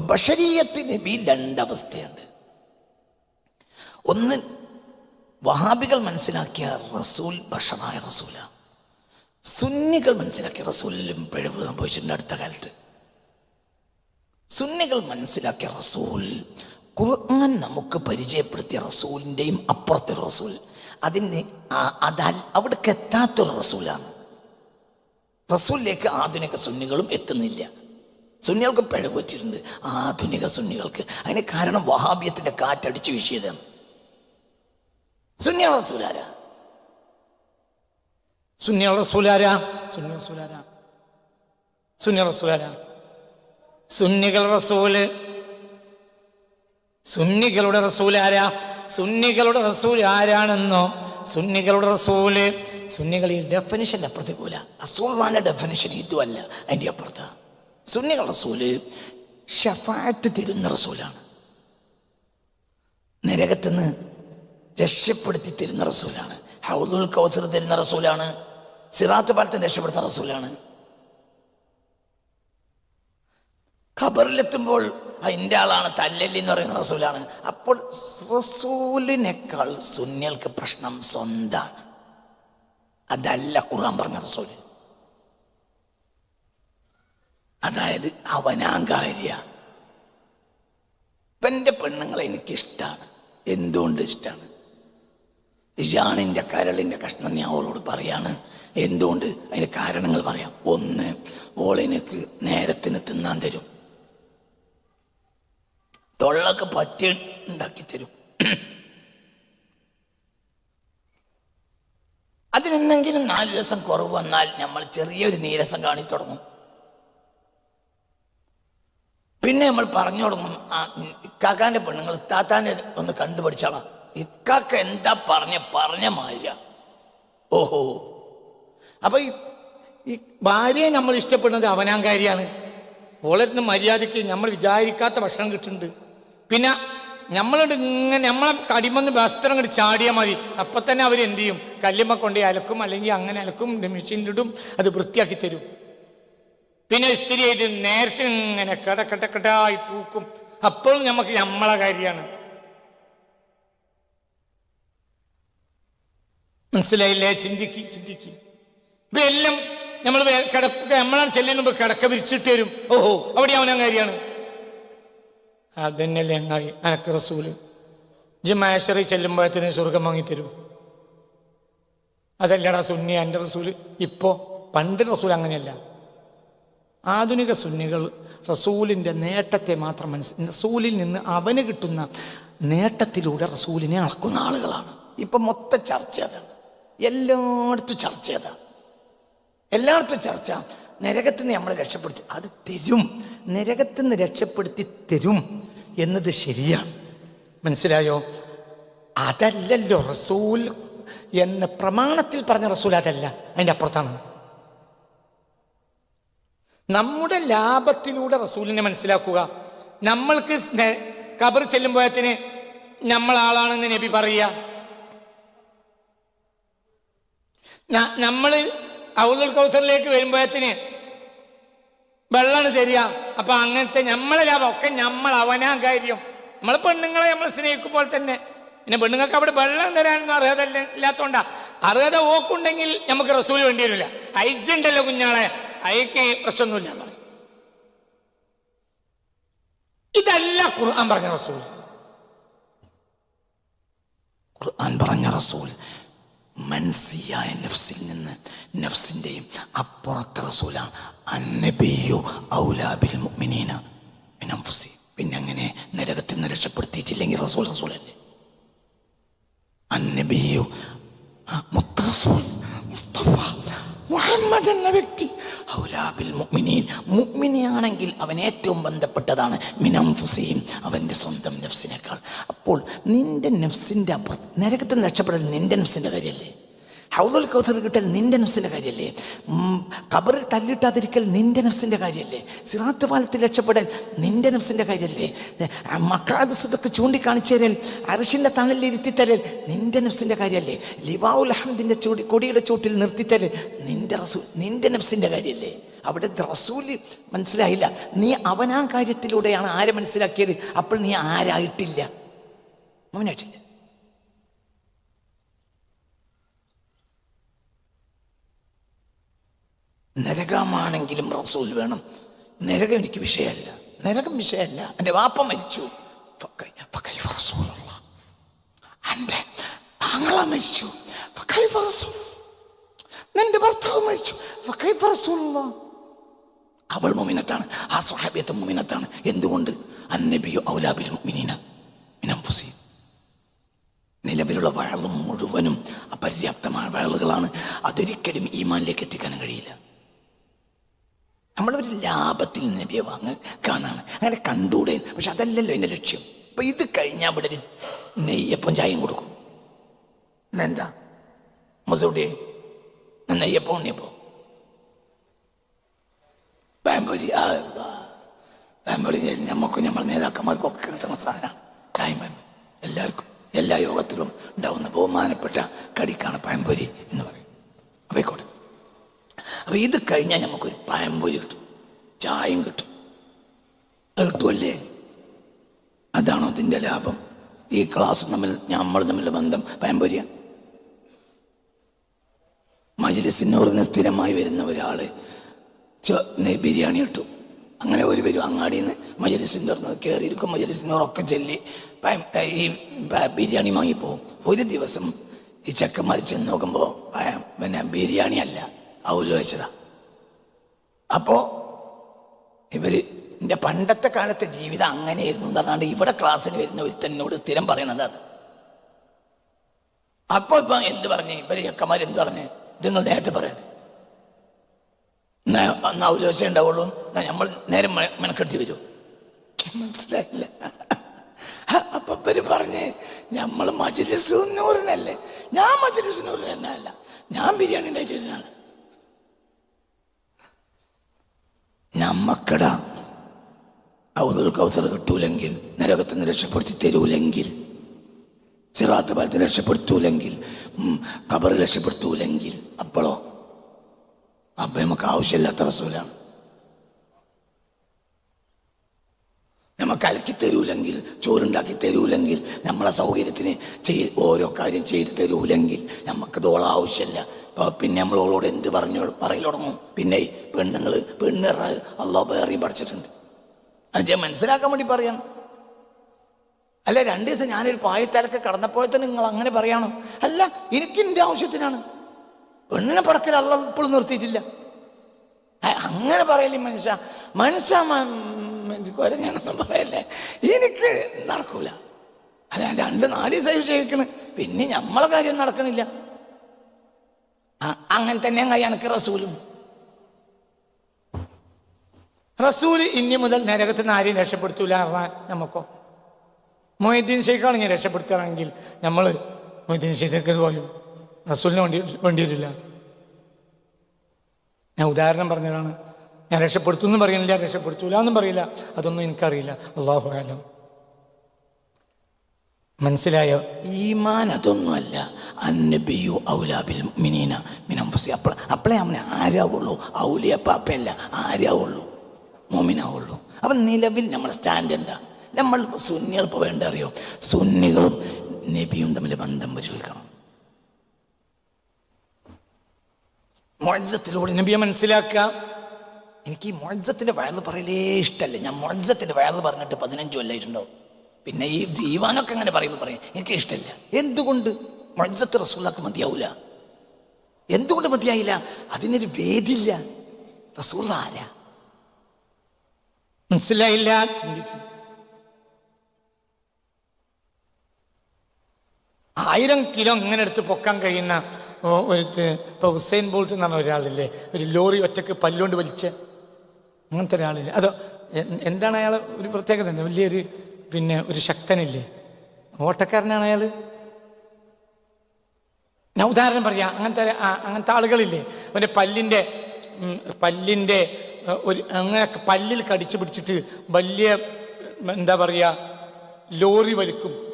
ബഷരീയത്ത് നബി രണ്ടവസ്ഥയുണ്ട് ഒന്ന് വഹാബികൾ മനസ്സിലാക്കിയ റസൂൽ ബഷറായ റസൂല. സുന്നികൾ മനസ്സിലാക്കിയ റസൂലിലും പിഴവ് സംഭവിച്ചിട്ടുണ്ട് അടുത്ത കാലത്ത്. സുന്നികൾ മനസ്സിലാക്കിയ റസൂൽ ഖുർആൻ നമുക്ക് പരിചയപ്പെടുത്തിയ റസൂലിന്റെയും അപ്പുറത്തെ റസൂൽ. അതിന് അതാൽ അവിടേക്ക് എത്താത്തൊരു റസൂലാണ്. റസൂലിലേക്ക് ആധുനിക സുന്നികളും എത്തുന്നില്ല. സുന്നികൾക്ക് പറ്റിയിട്ടുണ്ട് ആധുനിക സുന്നികൾക്ക്. അതിന് കാരണം വഹാബിയത്തിന്റെ കാറ്റടിച്ച് വീശിയതാണ് സുന്നിയ റസൂലാര സുന്നിയ റസൂലാര സുന്നി റസൂലാര സുന്നി റസൂലാര സുന്നികൾ റസൂൽ. സുന്നികളുടെ റസൂൽ ആരാ? സുന്നികളുടെ റസൂൽ ആരാണെന്നോ? സുന്നികളുടെ റസൂൽ. സുന്നികൾ ഈ ഡെഫിനിഷന്റെ അപ്പുറത്തേക്കൂല റസൂൽ ഡെഫിനിഷൻ ഇതുമല്ല. അതിന്റെ അപ്പുറത്താ. സുന്നികൾ റസൂൽ ഷഫാറ്റ് തരുന്ന റസൂലാണ്. നരകത്തുനിന്ന് രക്ഷപ്പെടുത്തി തരുന്ന റസൂലാണ്. ഹൗദുൽ കൗസർ തരുന്ന റസൂലാണ്. സിറാത്ത് പാലത്തിന് രക്ഷപ്പെടുത്തുന്ന റസൂലാണ്. ഖബറിലെത്തുമ്പോൾ അതിന്റെ ആളാണ് തല്ലല്ലി എന്ന് പറയുന്ന റസൂലാണ്. അപ്പോൾ റസൂലിനേക്കാൾ സുന്നികൾക്ക് പ്രശ്നം സ്വന്താണ്. അതല്ല ഖുർആൻ പറഞ്ഞ റസൂൽ. അതായത് അവനാങ്കാര്യ. ഇപ്പന്റെ പെണ്ണുങ്ങളെ എനിക്കിഷ്ടമാണ് എന്തുകൊണ്ട് ഇഷ്ടമാണ് ജാണിന്റെ കരളിന്റെ കഷ്ണം ഞാൻ അവളോട് പറയാണ്. എന്തുകൊണ്ട്? അതിന്റെ കാരണങ്ങൾ പറയാം. ഒന്ന് ഓളെനിക്ക് നേരത്തിന് തിന്നാൻ തരും. തൊള്ളക്ക് പറ്റി ഉണ്ടാക്കി തരും. അതിനെന്തെങ്കിലും നാല് ദിവസം കുറവ് വന്നാൽ നമ്മൾ ചെറിയൊരു നീരസം കാണിച്ചു തുടങ്ങും. പിന്നെ നമ്മൾ പറഞ്ഞു തുടങ്ങും ഇക്കാക്കാന്റെ പെണ്ണുങ്ങൾ ഇത്താത്താനെ ഒന്ന് കണ്ടുപിടിച്ചാളാം. ഇക്കാക്ക എന്താ പറഞ്ഞ പറഞ്ഞ മാര്യ ഓഹോ. അപ്പൊ ഈ ഭാര്യയെ നമ്മൾ ഇഷ്ടപ്പെടുന്നത് അവനാങ്കാരിയാണ്. ഓളരുന്ന് മര്യാദയ്ക്ക് നമ്മൾ വിചാരിക്കാത്ത ഭക്ഷണം കിട്ടുന്നുണ്ട്. പിന്നെ നമ്മളോട് ഇങ്ങനെ നമ്മളെ തടിമന്ന് വസ്ത്രം ഇങ്ങോട്ട് ചാടിയാൽ മതി. അപ്പൊ തന്നെ അവർ എന്ത് ചെയ്യും? കല്ലുമ്മ കൊണ്ടുപോയി അലക്കും അല്ലെങ്കിൽ അങ്ങനെ അലക്കും മെഷീനിലിടും അത് വൃത്തിയാക്കി തരും. പിന്നെ ഇസ്തിരി ചെയ്ത് നേരത്തെ ഇങ്ങനെ കട കട കടായി തൂക്കും. അപ്പോഴും നമുക്ക് നമ്മളെ കാര്യമാണ്. മനസ്സിലായില്ലേ? ചിന്തിക്ക് ചിന്തിക്ക്. ഇപ്പൊ എല്ലാം നമ്മൾ കിടക്ക നമ്മളാണ് ചെല്ലുന്ന മുമ്പ് കിടക്ക വിരിച്ചിട്ട് വരും. ഓഹോ അവിടെ അവനാ അങ്ങാരിയാണ് അതന്നെ അങ്ങായി അനക്ക് റസൂൽ. ജിമാശറി ചെല്ലുമ്പോഴത്തേന് സ്വർഗം വാങ്ങിത്തരും അതല്ലടാ സുന്നി എന്റെ റസൂൽ. ഇപ്പോ പണ്ട് റസൂൽ അങ്ങനെയല്ല. ആധുനിക സുന്നികൾ റസൂലിന്റെ നേട്ടത്തെ മാത്രം മനസ്സിൽ റസൂലിൽ നിന്ന് അവന് കിട്ടുന്ന നേട്ടത്തിലൂടെ റസൂലിനെ അളക്കുന്ന ആളുകളാണ്. ഇപ്പം മൊത്ത ചർച്ച അതാണ്. എല്ലായിടത്തും ചർച്ച അതാണ്. എല്ലായിടത്തും ചർച്ച. നരകത്തിൽ നിന്ന് നമ്മളെ രക്ഷപ്പെടുത്തി അത് തരും. നരകത്തിൽ നിന്ന് രക്ഷപ്പെടുത്തി തരും എന്നത് ശരിയാണ്. മനസ്സിലായോ? അതല്ലല്ലോ റസൂൽ എന്ന പ്രമാണത്തിൽ പറഞ്ഞ റസൂൽ അതല്ല. അതിന്റെ അപ്പുറത്താണ്. നമ്മുടെ ലാഭത്തിലൂടെ റസൂലിനെ മനസ്സിലാക്കുക. നമ്മൾക്ക് കബർ ചെല്ലുമ്പോഴത്തിന് നമ്മൾ ആളാണെന്ന് നബി പറയുക. നമ്മൾ ഔലുൽ കൗസറിലേക്ക് വരുമ്പോഴത്തിന് വെള്ളമാണ് തരിക. അപ്പൊ അങ്ങനത്തെ നമ്മളെ ലാഭം ഒക്കെ നമ്മൾ അവനാ കാര്യം. നമ്മൾ പെണ്ണുങ്ങളെ നമ്മൾ സ്നേഹിക്കുമ്പോൾ തന്നെ. പിന്നെ പെണ്ണുങ്ങൾക്ക് അവിടെ വെള്ളം തരാനൊന്നും അർഹത ഇല്ല- ഇല്ലാത്തോണ്ടാ. അർഹത ഓക്കുണ്ടെങ്കിൽ നമുക്ക് റസൂൽ വേണ്ടി വരില്ല. ഐജുണ്ടല്ലോ കുഞ്ഞാളെ. അയക്ക് പ്രശ്നമൊന്നുമില്ല എന്ന് പറയും ഇതല്ല ഖുർആൻ പറഞ്ഞ റസൂൽ. ഖുർആൻ പറഞ്ഞ റസൂൽ മനസ്സിയായ നഫ്സിൽ നിന്ന് നഫ്സിന്റെയും അപ്പുറത്തെ റസൂലാണ് ഔലാബിൽ മുഅ്മിനീന അൻഫുസിഹിം. പിന്നെ അങ്ങനെ നരകത്തിൽ നിന്ന് രക്ഷപ്പെടുത്തിയിട്ടില്ലെങ്കിൽ റസൂൽ റസൂലല്ലേ അന്നബിയു മുത്തറസൂൽ മുസ്തഫ മുഹമ്മദ് എന്ന വ്യക്തി മുഅ്മിനിയാണെങ്കിൽ അവൻ ഏറ്റവും ബന്ധപ്പെട്ടതാണ് മിനംഫുസീം അവന്റെ സ്വന്തം നഫ്സിനേക്കാൾ. അപ്പോൾ നിന്റെ നഫ്സിന്റെ അപ്പുറത്ത് നരകത്തിൽ രക്ഷപ്പെടൽ നിന്റെ നഫ്സിന്റെ കാര്യമല്ലേ? ഹൗദുൽ കൗസർ കിട്ടൽ നിന്റെ നഫ്സിന്റെ കാര്യമല്ലേ ഖബറിൽ തല്ലിട്ടാതിരിക്കൽ നിന്റെ നഫ്സിന്റെ കാര്യമല്ലേ സിറാത്ത് പാലത്തിൽ രക്ഷപ്പെടൽ നിന്റെ നഫ്സിന്റെ കാര്യമല്ലേ മക്കാദ് സുതൊക്കെ ചൂണ്ടിക്കാണിച്ചു തരൽ അരശിന്റെ തണലിൽ ഇരുത്തിത്തരൽ നിന്റെ നഫ്സിന്റെ കാര്യമല്ലേ ലിവാവുൽ അഹമ്മദിന്റെ ചൂടി കൊടിയുടെ ചൂട്ടിൽ നിർത്തിത്തരൽ നിന്റെ റസൂൽ നിന്റെ നഫ്സിന്റെ കാര്യമല്ലേ അവിടെ റസൂൽ മനസ്സിലായില്ല. നീ അവനാ കാര്യത്തിലൂടെയാണ് ആരെ മനസ്സിലാക്കിയത്? അപ്പോൾ നീ ആരായിട്ടില്ല. അവനായിട്ടില്ല നരകമാണെങ്കിലും റസൂൽ വേണം. നരകം എനിക്ക് വിഷയമല്ല. നരകം വിഷയമല്ല. എന്റെ വാപ്പ മരിച്ചു. എന്റെ ആങ്ങള മരിച്ചു. നിന്റെ ഭർത്താവ് മരിച്ചു. അവൾ മുമിനത്താണ് ആ സ്വഹാബിയത്തെ മുമിനത്താണ് എന്തുകൊണ്ട്? അന്നബിയോ ഔലാബിൽ. നിലവിലുള്ള വയളും മുഴുവനും അപര്യാപ്തമായ വഴലുകളാണ് അതൊരിക്കലും ഈമാനിലേക്ക് എത്തിക്കാൻ കഴിയില്ല. നമ്മളൊരു ലാഭത്തിൽ നബിയെ വാങ്ങ കാണാണ്. അങ്ങനെ കണ്ടൂടെ പക്ഷെ അതല്ലല്ലോ എന്റെ ലക്ഷ്യം. അപ്പൊ ഇത് കഴിഞ്ഞാൽ ഇവിടെ ഒരു നെയ്യപ്പം ചായയും കൊടുക്കും. എന്താ മസൂട്ടി നെയ്യപ്പം ഉണ്ണിയപ്പോ. ബാമ്പൂരി ആ. ബാമ്പൂരി നമുക്കും നമ്മൾ നേതാക്കന്മാർക്കും ഒക്കെ കിട്ടുന്ന സാധനമാണ്. ചായം പാമ്പ് എല്ലാവർക്കും എല്ലാ യോഗത്തിലും ഉണ്ടാവുന്ന ബഹുമാനപ്പെട്ട കടിക്കാണ് പാമ്പൊരി എന്ന് പറയും. അപ്പൊ ആയിക്കോട്ടെ അപ്പൊ ഇത് കഴിഞ്ഞാൽ നമുക്കൊരു പഴംപൊരി കിട്ടും. ചായയും കിട്ടും. അത് കിട്ടുമല്ലേ അതാണോ ഇതിന്റെ ലാഭം? ഈ ക്ലാസ് തമ്മിൽ നമ്മൾ തമ്മിലുള്ള ബന്ധം പഴംപൊരിയ. മജിലിസിനോറിന് സ്ഥിരമായി വരുന്ന ഒരാൾ ബിരിയാണി കിട്ടും. അങ്ങനെ ഒരു വരും അങ്ങാടിയിൽ നിന്ന് മജലിസിന്റെ കയറിയിരിക്കും മജലിസിനോറൊക്കെ ഉറക്കെ പയം- ഈ ബിരിയാണി വാങ്ങിപ്പോവും. ഒരു ദിവസം ഈ ചെക്കന്മാർ ചെന്ന് നോക്കുമ്പോൾ പിന്നെ ബിരിയാണി അല്ല. ഔൽ വെച്ചതാ അപ്പോ ഇവർ എന്റെ പണ്ടത്തെ കാലത്തെ ജീവിതം അങ്ങനെയായിരുന്നു എന്ന് പറഞ്ഞാണ്ട് ഇവിടെ ക്ലാസ്സിൽ വരുന്ന ഒരുത്തനോട് സ്ഥിരം പറയണത് അത്. അപ്പൊ ഇപ്പൊ എന്ത് പറഞ്ഞു? ഇവർ ചെക്കന്മാർ എന്ത് പറഞ്ഞു? ഇത് നിങ്ങൾ നേരത്തെ പറയണേ അന്ന് ഔലോചന ഉണ്ടാവുള്ളൂ നമ്മൾ നേരെ മെനക്കെടുത്തി വരൂ. മനസ്സിലായില്ല. അപ്പൊ ഇവർ പറഞ്ഞ് നമ്മൾ മജിലിസ് നൂറിനല്ലേ ഞാൻ മജിലിസ് നൂറിന് ഞാൻ ബിരിയാണി ഉണ്ടായിട്ടാണ് ഞമ്മക്കട അവതുൽ കൗസർ കിട്ടൂലെങ്കിൽ നരകത്തിന് രക്ഷപ്പെടുത്തി തരൂലെങ്കിൽ സിറാത്ത് പാലത്ത് രക്ഷപ്പെടുത്തൂലെങ്കിൽ കബറിൽ രക്ഷപ്പെടുത്തൂലെങ്കിൽ അപ്പോഴോ അപ്പൊ നമുക്ക് ആവശ്യമില്ലാത്ത റസൂലാണ്. നമുക്ക് അലക്കി തരൂലെങ്കിൽ ചോറുണ്ടാക്കി തരൂലെങ്കിൽ നമ്മളെ സൗകര്യത്തിന് ചെയ് ഓരോ കാര്യം ചെയ്ത് തരൂലെങ്കിൽ നമുക്ക് തോള ആവശ്യമില്ല. പിന്നെ നമ്മൾ ഓളോട് എന്ത് പറഞ്ഞു പറയില്ല തുടങ്ങും. പിന്നെ പെണ്ണുങ്ങൾ പെണ്ണ് അള്ളാഹ് വേറെയും പഠിച്ചിട്ടുണ്ട് ഞാൻ മനസ്സിലാക്കാൻ വേണ്ടി പറയാൻ അല്ല രണ്ട് ദിവസം ഞാനൊരു പായത്തലക്ക് കടന്നപ്പോൾ തന്നെ നിങ്ങൾ അങ്ങനെ പറയണോ. അല്ല എനിക്ക് എന്റെ ആവശ്യത്തിനാണ്. പെണ്ണിനെ പടക്കൽ അള്ള ഇപ്പോഴും നിർത്തിയിട്ടില്ല. അങ്ങനെ പറയല്ലേ മനുഷ്യ. മനുഷ്യ കൊരങ്ങാനൊന്നും പറയല്ലേ. എനിക്ക് നടക്കൂല. അല്ല രണ്ട് നാല് ദിവസം ക്ഷയിക്കണ് പിന്നെ നമ്മളെ കാര്യം നടക്കണില്ല. അങ്ങനെ തന്നെ എനിക്ക് റസൂലും. റസൂൽ ഇനി മുതൽ നരകത്തിൽ നിന്ന് ആരെയും രക്ഷപ്പെടുത്തൂല നമുക്കോ? മൊയ്തീൻ ഷെയ്ഖാണെങ്കിൽ രക്ഷപ്പെടുത്തുകയാണെങ്കിൽ നമ്മൾ മൊയ്തീൻ ഷെയ്ഖ് പോലും റസൂലിന് വേണ്ടി വേണ്ടി വരില്ല. ഞാൻ ഉദാഹരണം പറഞ്ഞതാണ്. ഞാൻ രക്ഷപ്പെടുത്തുമെന്നും പറയുന്നില്ല രക്ഷപ്പെടുത്തൂല എന്നും പറയില്ല. അതൊന്നും എനിക്കറിയില്ല. അള്ളാഹു ആലം മനസ്സിലായോ? ഈമാൻ അതൊന്നുമല്ല. അന്നബിയു ഔലാബിൽ മിനീന മിനംഫസി അപ്പോൾ അപ്പളേ അവന് ആരാവുള്ളൂ? ഔലിയ പാപ്പയല്ല ആരാവുള്ളൂ? മോമിനാവുള്ളൂ അപ്പം നിലവിൽ നമ്മൾ സ്റ്റാൻഡ് നമ്മൾ സുന്നികൾ ഇപ്പോൾ വേണ്ട അറിയോ? സുന്നികളും നബിയും തമ്മിൽ ബന്ധം പരിശോധിക്കണം. മൊഴത്തിലൂടെ നബിയെ മനസ്സിലാക്കുക എനിക്ക് ഈ മൊഴത്തിന്റെ വയൽ പറയലേ ഇഷ്ടമല്ല ഞാൻ മൊഴത്തിന്റെ വയൽ പറഞ്ഞിട്ട് പതിനഞ്ച് കൊല്ലായിട്ടുണ്ടാവും. പിന്നെ ഈ ദീവാനൊക്കെ അങ്ങനെ പറയുമ്പോൾ പറയും. എനിക്ക് ഇഷ്ടമില്ല എന്തുകൊണ്ട്? മൊഴത്ത് റസൂലാക്ക് മതിയാവൂല. എന്തുകൊണ്ട് മതിയായില്ല? അതിനൊരു വേദില്ല റസൂള്ള ആരാ? മനസ്സിലായില്ല ചിന്തിക്കും. ആയിരം കിലോ ഇങ്ങനെ എടുത്ത് പൊക്കാൻ കഴിയുന്ന ഒരു ഇപ്പൊ ഹുസൈൻ ബോൾട്ട് എന്ന് പറഞ്ഞ ഒരാളില്ലേ? ഒരു ലോറി ഒറ്റയ്ക്ക് പല്ലുകൊണ്ട് വലിച്ച. അങ്ങനത്തെ ഒരാളില്ലേ? അതോ എന്താണ് അയാൾ ഒരു പ്രത്യേകത? വലിയൊരു പിന്നെ ഒരു ശക്തനില്ലേ? ഓട്ടക്കാരനാണ് അയാൾ ഞാൻ ഉദാഹരണം പറയാ. അങ്ങനത്തെ അങ്ങനത്തെ ആളുകളില്ലേ? അവന്റെ പല്ലിന്റെ പല്ലിന്റെ ഒരു അങ്ങനെ പല്ലിൽ കടിച്ചു പിടിച്ചിട്ട് വലിയ എന്താ പറയുക ലോറി വലിക്കും.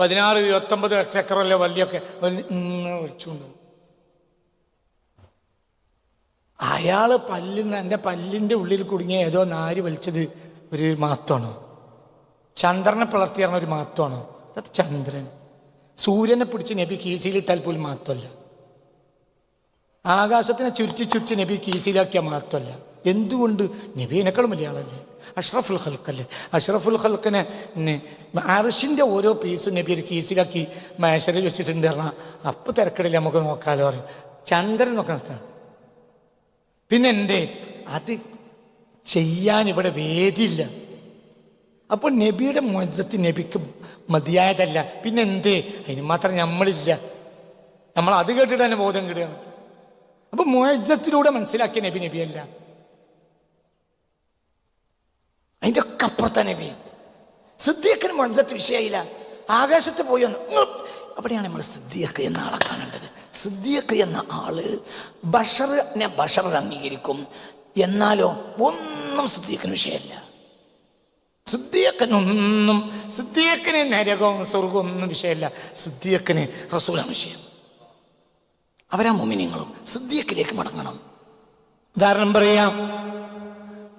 പതിനാറ് ഇരുപത്തൊമ്പത് ചക്രമല്ല വലിയൊക്കെ വലി- വലിയൊക്കെ വലിച്ചുകൊണ്ട്. അയാൾ പല്ലിൽ എന്റെ പല്ലിന്റെ ഉള്ളിൽ കുടുങ്ങിയ ഏതോ നാരി വലിച്ചത് ഒരു മാത്തമാണോ? ചന്ദ്രനെ പിളർത്തി പറഞ്ഞ ഒരു മഹത്വമാണ്. അത് ചന്ദ്രൻ. സൂര്യനെ പിടിച്ച് നബി കീസിയിലിട്ടാൽ പോലും മഹത്വമല്ല ആകാശത്തിനെ ചുരുത്തി ചുരുത്തി നബി കീസിയിലാക്കിയ മഹത്വമല്ല എന്തുകൊണ്ട്? നബീനേക്കാളും വലിയ ആളല്ലേ അഷ്റഫുൽ ഹൽക്കല്ലേ അഷ്റഫുൽ ഹൽക്കിനെ അറിഷിന്റെ ഓരോ പീസ് നബി ഒരു കീസിലാക്കി മേശരയിൽ വെച്ചിട്ടുണ്ട് പറഞ്ഞാൽ അപ്പം തിരക്കിടില്ല നമുക്ക് നോക്കാലോ പറയും. ചന്ദ്രൻ നോക്കാൻ പിന്നെ എന്തേ? അത് ചെയ്യാൻ ഇവിടെ വേദിയില്ല. അപ്പോൾ നബിയുടെ മൊജത്ത് നബിക്ക് മതിയായതല്ല. പിന്നെ എന്തേ അതിന് മാത്രം നമ്മളില്ല. നമ്മൾ അത് കേട്ടിട്ട് തന്നെ ബോധം കിടുകയാണ്. അപ്പൊ മോജത്തിലൂടെ മനസ്സിലാക്കിയ നബി നബിയല്ല. അതിന്റെ ഒക്കെ അപ്പുറത്തെ നബി. സിദ്ദീഖിന് മൊയ്സത്ത് വിഷയമില്ല. ആകാശത്ത് പോയി ഒന്ന് അവിടെയാണ് നമ്മൾ സിദ്ദീഖ് എന്ന ആളെ കാണേണ്ടത്. സിദ്ദീഖ് എന്ന ആൾ ബഷറിനെ ബഷർ അംഗീകരിക്കും. എന്നാലോ ഒന്നും സിദ്ദീഖിന് വിഷയമല്ല. സിദ്ദീഖിനൊന്നും സിദ്ദീഖിന് നരകവും സ്വർഗവും ഒന്നും വിഷയമല്ല. സിദ്ദീഖിന് റസൂലാണ് വിഷയം. അവരാ മുമിനിങ്ങളും. സിദ്ദീഖിലേക്ക് മടങ്ങണം. ഉദാഹരണം പറയാം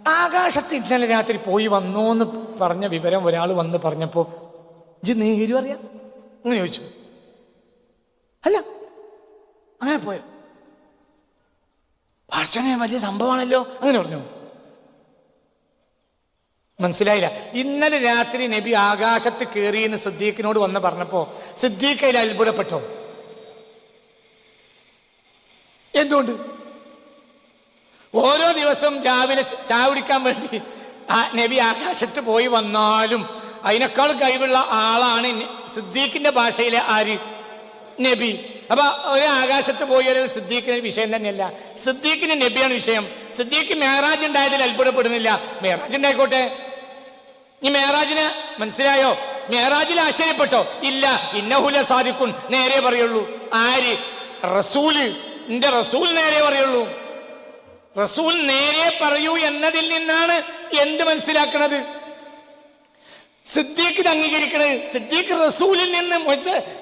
ആകാശത്ത് ഇന്നലെ രാത്രി പോയി വന്നു എന്ന് പറഞ്ഞ വിവരം ഒരാൾ വന്ന് പറഞ്ഞപ്പോ ജി നേരും അറിയാം? അങ്ങനെ ചോദിച്ചു. അല്ല അങ്ങനെ പോയോ? ഭാഷണ വലിയ സംഭവമാണല്ലോ അങ്ങനെ പറഞ്ഞു. മനസ്സിലായില്ല. ഇന്നലെ രാത്രി നബി ആകാശത്ത് കയറി എന്ന് സിദ്ദീഖിനോട് വന്ന് പറഞ്ഞപ്പോ സിദ്ദീഖ് അതിൽ അത്ഭുതപ്പെട്ടോ? എന്തുകൊണ്ട്? ഓരോ ദിവസം രാവിലെ ചാവിടിക്കാൻ വേണ്ടി ആ നബി ആകാശത്ത് പോയി വന്നാലും അതിനേക്കാൾ കഴിവുള്ള ആളാണ് സിദ്ദീഖിന്റെ ഭാഷയിലെ ആര്? നബി. അപ്പൊ ഒരു ആകാശത്ത് പോയി ഒരു സിദ്ദീഖിന് വിഷയം തന്നെയല്ല. സിദ്ദീഖിന് നബിയാണ് വിഷയം. സിദ്ദീഖ് മേറാജ് ഉണ്ടായതിൽ അത്ഭുതപ്പെടുന്നില്ല. മേറാജ് ഉണ്ടായിക്കോട്ടെ. ഈ മേറാജിന് മനസ്സിലായോ? മേറാജിൽ ആശ്ചര്യപ്പെട്ടോ? ഇല്ല ഇന്നഹുല സാധിക്കും നേരെ പറയുള്ളൂ. ആര്? റസൂൽ. എന്റെ റസൂൽ നേരെ പറയുള്ളൂ. റസൂൽ നേരെ പറയൂ എന്നതിൽ നിന്നാണ് എന്ത് മനസ്സിലാക്കണത്? സിദ്ദീഖ് ഇത് അംഗീകരിക്കണത്. സിദ്ദീഖ് റസൂലിൽ നിന്ന്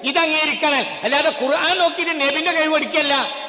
ഇത് അംഗീകരിക്കണേ അല്ലാതെ ഖുർആൻ നോക്കിയിട്ട് നബിന്റെ കഴിവ് പഠിക്കല്ല.